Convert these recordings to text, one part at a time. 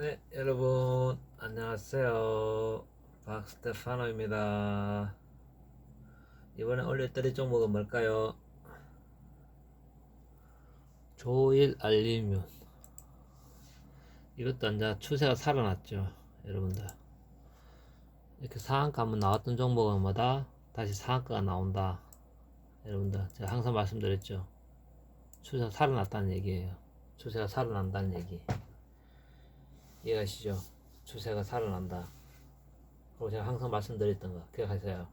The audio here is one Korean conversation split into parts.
네, 여러분 안녕하세요. 박스테파노입니다. 이번에 때리 종목은 뭘까요? 조일 알리뮨. 이것도 이제 추세가 살아났죠, 여러분들. 이렇게 상한가 한번 나왔던 종목은마다 다시 상한가가 나온다. 여러분들, 제가 항상 말씀드렸죠. 추세가 살아났다는 얘기예요. 추세가 살아난다는 얘기. 이해가시죠? 추세가 살아난다. 그리고 제가 항상 말씀드렸던 거 기억하세요.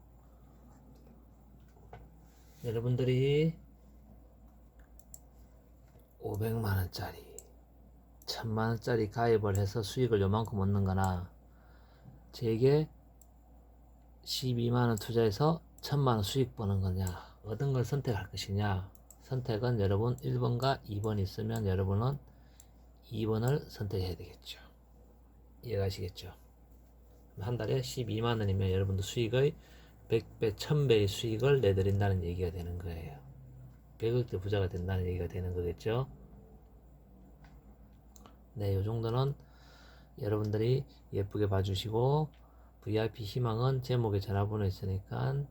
여러분들이 500만원짜리, 1000만원짜리 가입을 해서 수익을 요만큼 얻는 거나, 제게 12만원 투자해서 1000만원 수익 버는 거냐, 어떤 걸 선택할 것이냐, 선택은 여러분 1번과 2번 있으면 여러분은 2번을 선택해야 되겠죠. 이해가시겠죠? 한 달에 12만 원이면 여러분도 수익의 100배, 1000배의 수익을 내드린다는 얘기가 되는 거예요. 100억대 부자가 된다는 얘기가 되는 거겠죠? 네, 요 정도는 여러분들이 예쁘게 봐주시고 VIP 희망은 제목에 전화번호 있으니까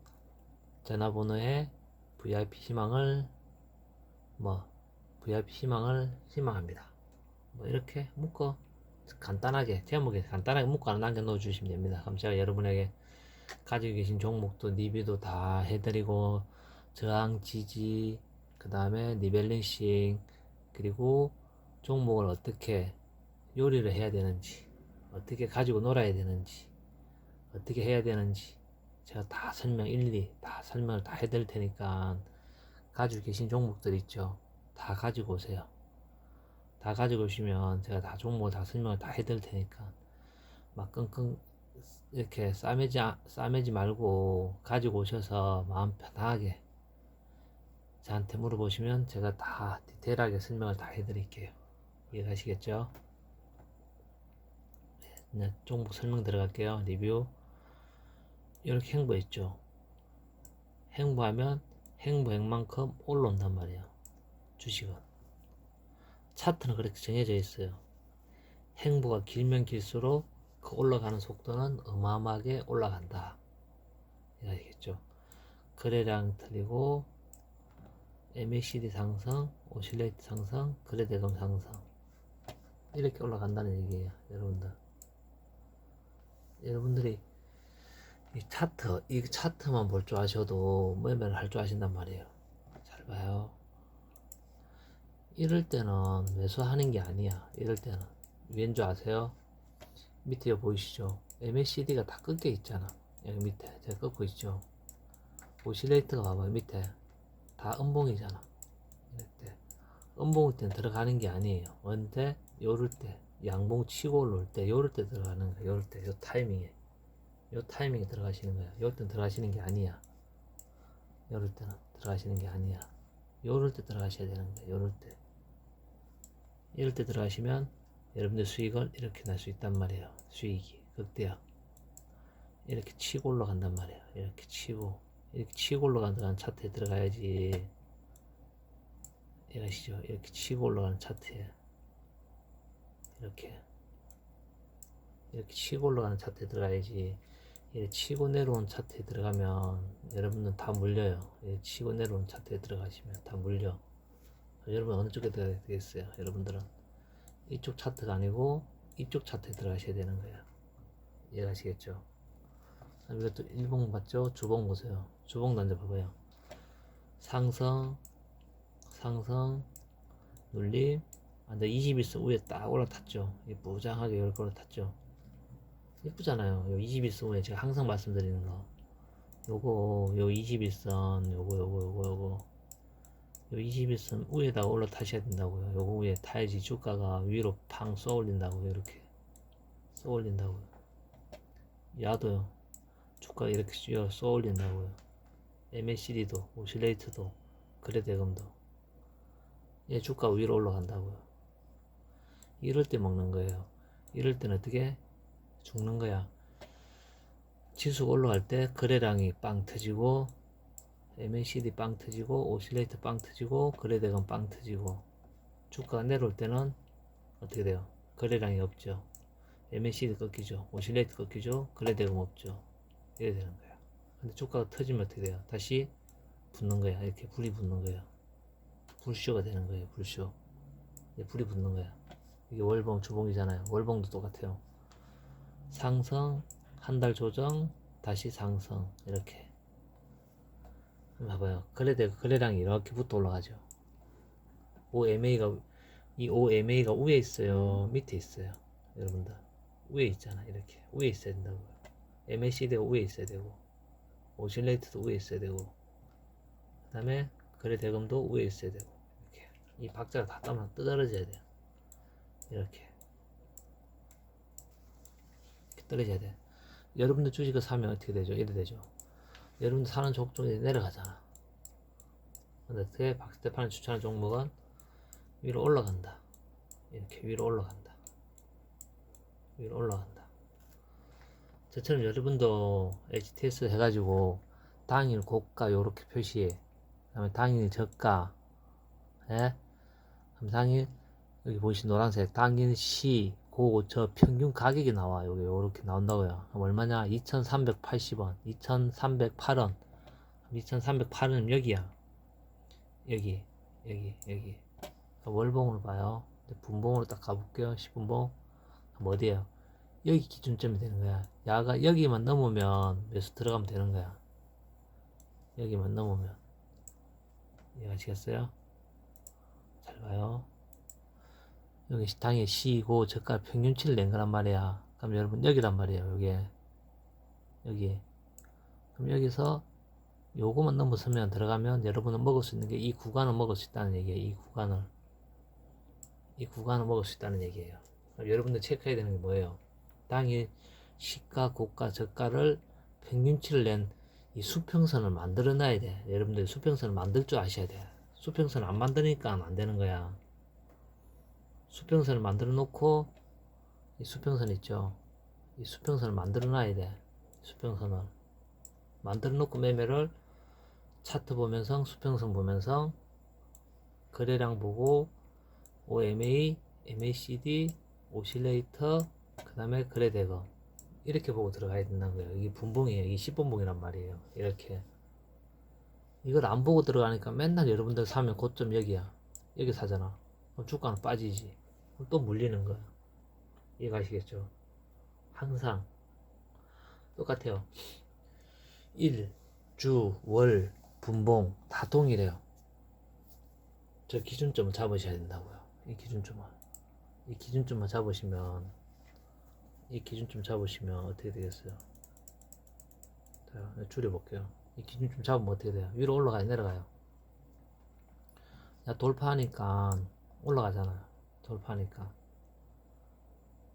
전화번호에 VIP 희망을 뭐 VIP 희망을 희망합니다. 뭐 이렇게 묶어 간단하게 제목에 간단하게 묶어 남겨 놓아 주시면 됩니다. 그럼 제가 여러분에게 가지고 계신 종목도 리뷰도 다 해드리고 저항 지지 그 다음에 리밸런싱 그리고 종목을 어떻게 요리를 해야 되는지 어떻게 가지고 놀아야 되는지 어떻게 해야 되는지 제가 다 설명 일일이 다 설명을 다 해드릴 테니까 가지고 계신 종목들 있죠 다 가지고 오세요 다 가지고 오시면 제가 다 종목을 다 설명을 다 해드릴 테니까 막 끙끙 이렇게 싸매지 아- 싸매지 말고 가지고 오셔서 마음 편하게 저한테 물어보시면 제가 다 디테일하게 설명을 다 해드릴게요. 이해가시겠죠? 네, 종목 설명 들어갈게요. 리뷰 이렇게 행보했죠. 행보하면 행보 행만큼 올라온단 말이에요. 주식은. 차트는 그렇게 정해져 있어요. 행보가 길면 길수록 그 올라가는 속도는 어마어마하게 올라간다. 이해가시겠죠? 거래량 틀리고 MACD 상승, 오실레이트 상승, 거래대금 상승 이렇게 올라간다는 얘기예요, 여러분들. 여러분들이 이 차트, 이 차트만 볼 줄 아셔도 매매를 할 줄 아신단 말이에요. 잘 봐요. 이럴 때는 매수하는 게 아니야. 이럴 때는 왠 줄 아세요? 밑에 보이시죠? MACD가 다 꺾여 있잖아. 여기 밑에 제가 꺾고 있죠. 오실레이트가 봐봐요. 밑에 다 음봉이잖아. 이럴 때 음봉일 때는 들어가는 게 아니에요. 언제 요럴 때 양봉 치고 올라올 때 요럴 때 들어가는 거야. 요럴 때 요 타이밍에 요 타이밍에 들어가시는 거야. 요럴 땐 들어가시는 게 아니야. 요럴 때는 들어가시는 게 아니야. 요럴 때 들어가셔야 되는 거야. 요럴 때. 이럴 때 들어가시면 여러분들 수익을 이렇게 낼수 있단 말이에요. 수익이 극대화. 이렇게 치고 올라간단 말이에요. 이렇게 치고 이렇게 치고 올라간다는 차트에 들어가야지. 이해가시죠? 이렇게 치고 올라가는 차트에 이렇게 이렇게 치고 올라가는 차트에 들어가야지. 이렇게 치고 내려온 차트에 들어가면 여러분들 다 물려요. 이렇게 치고 내려온 차트에 들어가시면 다 물려. 여러분 어느 쪽에 들어가야 되겠어요? 여러분들은 이쪽 차트가 아니고 이쪽 차트에 들어가셔야 되는 거예요. 이해가시겠죠? 이것도 일봉 맞죠? 주봉 보세요. 주봉 던져 봐봐요. 상승, 상승, 눌림. 아, 근데 21선 위에 딱 올라탔죠. 무장하게 이렇게 올라탔죠. 예쁘잖아요. 요 21선 위에 제가 항상 말씀드리는 거. 요거, 요 21선, 요거, 요거, 요거, 요거. 요 21선 위에다 올라타셔야 된다고요. 요거 위에 타야지 주가가 위로 팡 쏘올린다고요. 이렇게 쏘올린다고요. 야도요. 주가 이렇게 쏘- 쏘올린다고요. MACD도 오실레이트도 거래대금도 얘 주가 위로 올라간다고요. 이럴 때 먹는 거예요. 이럴 때는 어떻게 죽는 거야. 지수가 올라갈 때 거래량이 빵 터지고 MACD 빵 터지고 오실레이트 빵 터지고 거래대금 빵 터지고 주가가 내려올 때는 어떻게 돼요? 거래량이 없죠. MACD 꺾이죠. 오실레이트 꺾이죠. 글래대금 없죠. 이래 되는 거야. 근데 주가가 터지면 어떻게 돼요? 다시 붙는 거야. 이렇게 불이 붙는 거야. 불쇼가 되는 거예요. 불쇼. 불이 붙는 거야. 이게 월봉, 주봉이잖아요. 월봉도 똑같아요. 상승, 한 달 조정, 다시 상승. 이렇게. 봐봐요. 거래대, 거래량이 이렇게 붙어 올라가죠. OMA가, 이 OMA가 위에 있어요. 밑에 있어요. 여러분들. 위에 있잖아. 이렇게. 위에 있어야 된다고요. MACD가 위에 있어야 되고, 오실레이트도 위에 있어야 되고, 그 다음에 거래대금도 위에 있어야 되고, 이렇게. 이 박자가 다 따면 떨어져야 돼요. 이렇게. 이렇게 떨어져야 돼. 여러분들 주식을 사면 어떻게 되죠? 이래 되죠. 여러분들 사는 종목이 내려가잖아. 근데 어떻게 박스테판이 추천하는 종목은 위로 올라간다. 이렇게 위로 올라간다. 위로 올라간다. 저처럼 여러분도 HTS 해가지고 당일 고가 요렇게 표시해. 그 다음에 당일 저가, 예? 그럼 당일 여기 보이신 노란색 당일 시, 고, 저 평균 가격이 나와. 여기 요렇게 나온다고요. 얼마냐? 2,380원, 2,308원, 2,308원 여기야. 여기, 여기, 여기. 월봉으로 봐요. 분봉으로 딱 가볼게요. 10분봉. 그럼 어디에요? 여기 기준점이 되는 거야. 야가 여기만 넘으면 매수 들어가면 되는 거야. 여기만 넘으면. 이해하시겠어요? 잘 봐요. 여기 당일 시고 저가 평균치를 낸 거란 말이야. 그럼 여러분 여기란 말이에요. 여기 여기. 그럼 여기서 요거만 넘어서면 들어가면 여러분은 먹을 수 있는 게 이 구간을 먹을 수 있다는 얘기예요. 이 구간을 이 구간을 먹을 수 있다는 얘기예요. 그럼 여러분들 체크해야 되는 게 뭐예요? 당일 시가, 고가, 저가를 평균치를 낸 이 수평선을 만들어 놔야 돼. 여러분들 수평선을 만들 줄 아셔야 돼. 수평선을 안 만드니까 안 되는 거야. 수평선을 만들어 놓고 이 수평선 있죠. 이 수평선을 만들어 놔야 돼. 수평선을 만들어 놓고 매매를 차트 보면서 수평선 보면서 거래량 보고 OMA, MACD, 오실레이터, 그 다음에 거래 대금 이렇게 보고 들어가야 된다는 거예요. 이게 분봉이에요. 이게 10분봉이란 말이에요. 이렇게 이걸 안 보고 들어가니까 맨날 여러분들 사면 고점 여기야. 여기 사잖아. 그럼 주가는 빠지지. 또 물리는 거야. 이해가시겠죠? 항상 똑같아요. 일, 주, 월, 분봉 다 동일해요. 저 기준점을 잡으셔야 된다고요. 이 기준점을. 이 기준점만 잡으시면 이 기준점 잡으시면 어떻게 되겠어요? 자, 줄여볼게요. 이 기준점 잡으면 어떻게 돼요? 위로 올라가요, 내려가요? 야, 돌파하니까 올라가잖아요. 돌파하니까.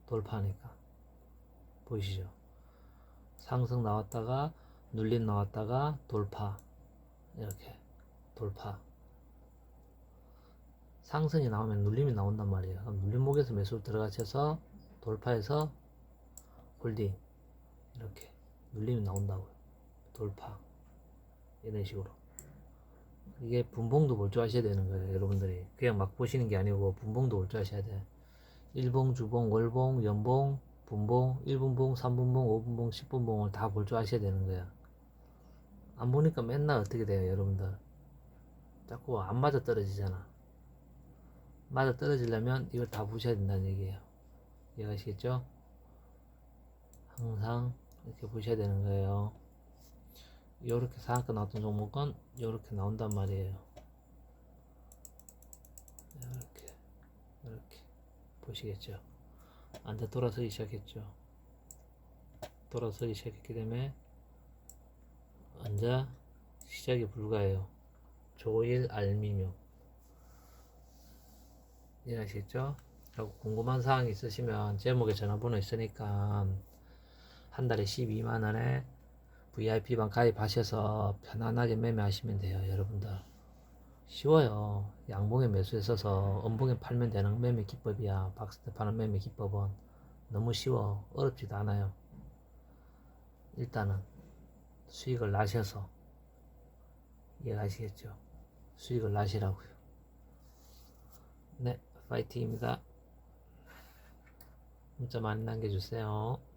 돌파하니까. 보이시죠? 상승 나왔다가, 눌림 나왔다가, 돌파. 이렇게. 돌파. 상승이 나오면 눌림이 나온단 말이에요. 눌림목에서 매수 들어가셔서 돌파해서 홀딩. 이렇게. 눌림이 나온다고요. 돌파. 이런 식으로. 이게 분봉도 아셔야 되는 거예요, 여러분들이. 그냥 막 보시는 게 아니고 분봉도 아셔야 돼. 일봉, 주봉, 월봉, 연봉, 분봉, 1분봉, 3분봉, 5분봉, 10분봉을 다 아셔야 되는 거야. 안 보니까 맨날 어떻게 돼요, 여러분들? 자꾸 안 맞아 떨어지잖아. 맞아 떨어지려면 이걸 다 보셔야 된다는 얘기예요. 이해가시겠죠? 항상 이렇게 보셔야 되는 거예요. 요렇게 상한가 나왔던 종목은 요렇게 나온단 말이에요. 이렇게 이렇게 보시겠죠. 앉아 돌아서기 시작했죠. 돌아서기 시작했기 때문에 앉아 시작이 불가해요. 조일 알미묘 이해하시겠죠? 하고 궁금한 사항 있으시면 제목에 전화번호 있으니까 한 달에 12만 원에 VIP방 가입하셔서 편안하게 매매하시면 돼요, 여러분들. 쉬워요. 양봉에 매수했어서 음봉에 팔면 되는 매매 기법이야. 박스테 파는 매매 기법은 너무 쉬워. 어렵지도 않아요. 일단은 수익을 나셔서 이해하시겠죠? 수익을 나시라고요. 네, 파이팅입니다. 문자 많이 남겨주세요.